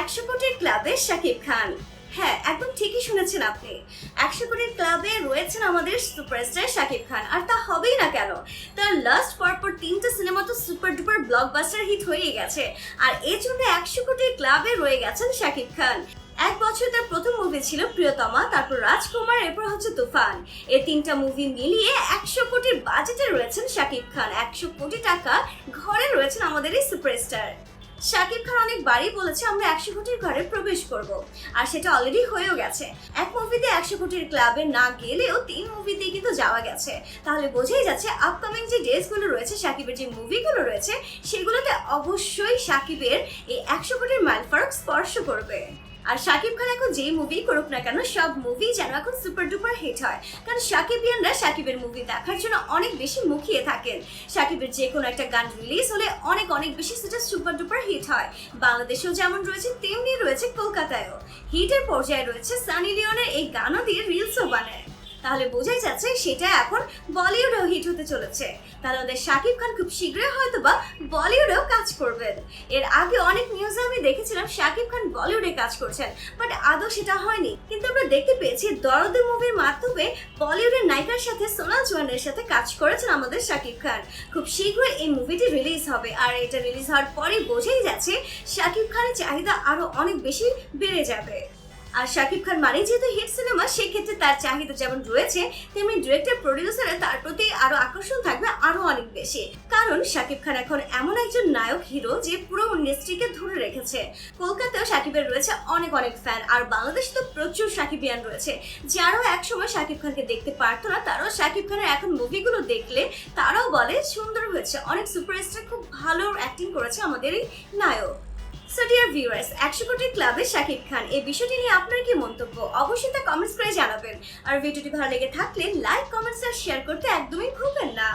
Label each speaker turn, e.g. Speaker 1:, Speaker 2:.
Speaker 1: একশো কোটির ক্লাবে শাকিব খান। হ্যাঁ একদম ঠিকই শুনেছেন আপনি। একশো কোটির ক্লাবে রয়েছেন আমাদের সুপারস্টার শাকিব খান। আর তা হবেই না কেন? তার লাস্ট পরপর তিনটা সিনেমা তো সুপার ডুপার ব্লকবাস্টার হিট হয়ে গেছে। আর এর জন্য একশো কোটির ক্লাবে রয়ে গেছেন শাকিব খান। এক বছর তার প্রথম মুভি ছিল প্রিয়তমা, তারপর রাজকুমার, এরপর হচ্ছে তুফান। এই তিনটা মুভি মিলিয়ে একশো কোটির বাজেটে রয়েছেন শাকিব খান। একশো কোটি টাকা ঘরে রয়েছেন আমাদের এই সুপারস্টার। শাকিব খান অনেক বাড়ি বলেছে, আমরা একশো কোটির ঘরে প্রবেশ করব। আর সেটা অলরেডি হয়েও গেছে। এক মুভিতে একশো কোটির ক্লাবে না গেলেও তিন মুভিতে কিন্তু যাওয়া গেছে। তাহলে বোঝাই যাচ্ছে আপকামিং যে ডেজগুলো রয়েছে, শাকিবের যে মুভিগুলো রয়েছে, সেগুলোতে অবশ্যই শাকিবের এই একশো কোটির মাইল ফারক স্পর্শ করবে। আর শাকিব খান এখন যেই মুভি করুক না কেন, সব মুভি যেন এখন সুপার ডুপার হিট হয়। কারণ শাকিবিয়ানরা সাকিবের মুভি দেখার জন্য অনেক বেশি মুখিয়ে থাকেন। সাকিবের যে কোনো একটা গান রিলিজ হলে অনেক অনেক বেশি সেটা সুপার ডুপার হিট হয়। বাংলাদেশেও যেমন রয়েছে, তেমনি রয়েছে কলকাতায়ও। হিটের পর্যায়ে রয়েছে সানি লিওনের এই গানও দিয়ে রিলসও বানায়। তাহলে বোঝাই যাচ্ছে সেটা এখন বলিউডেও হিট হতে চলেছে। তাহলে আমাদের শাকিব খান খুব শীঘ্রই হয়তো বা বলিউডেও কাজ করবেন। এর আগে অনেক নিউজে আমি দেখেছিলাম শাকিব খান বলিউডে কাজ করছেন বাট আদৌ সেটা হয়নি। কিন্তু আমরা দেখতে পেয়েছি দরদে মুভির মাধ্যমে বলিউডের নায়িকার সাথে সোনাল চৌহানের সাথে কাজ করেছেন আমাদের শাকিব খান। খুব শীঘ্রই এই মুভিটি রিলিজ হবে আর এটা রিলিজ হওয়ার পরে বোঝাই যাচ্ছে শাকিব খানের চাহিদা আরও অনেক বেশি বেড়ে যাবে। আর শাকিব খান মানেই যেহেতু হিট সিনেমা সেক্ষেত্রে তার চাহিদা যেমন রয়েছে, তেমনি ডিরেক্টর প্রডিউসারে তার প্রতি আরও আকর্ষণ থাকবে আরও অনেক বেশি। কারণ শাকিব খান এখন এমন একজন নায়ক হিরো যে পুরো ইন্ডাস্ট্রিকে ধরে রেখেছে। কলকাতায় শাকিবের রয়েছে অনেক অনেক ফ্যান আর বাংলাদেশে তো প্রচুর শাকিবিয়ান রয়েছে। যারাও একসময় শাকিব খানকে দেখতে পারতো না, তারাও শাকিব খানের এখন মুভিগুলো দেখলে তারাও বলে, সুন্দর হয়েছে। অনেক সুপারস্টার খুব ভালো অ্যাক্টিং করেছে আমাদের এই নায়ক। সো ডিয়ার ভিউয়ার্স একশো কোটি ক্লাবে শাকিব খান এই বিষয়টি নিয়ে আপনার কি মন্তব্য? অবশ্যই তা কমেন্টস করে জানাবেন। আর ভিডিওটি ভালো লেগে থাকলে লাইক কমেন্টস আর শেয়ার করতে একদমই ভুলবেন না।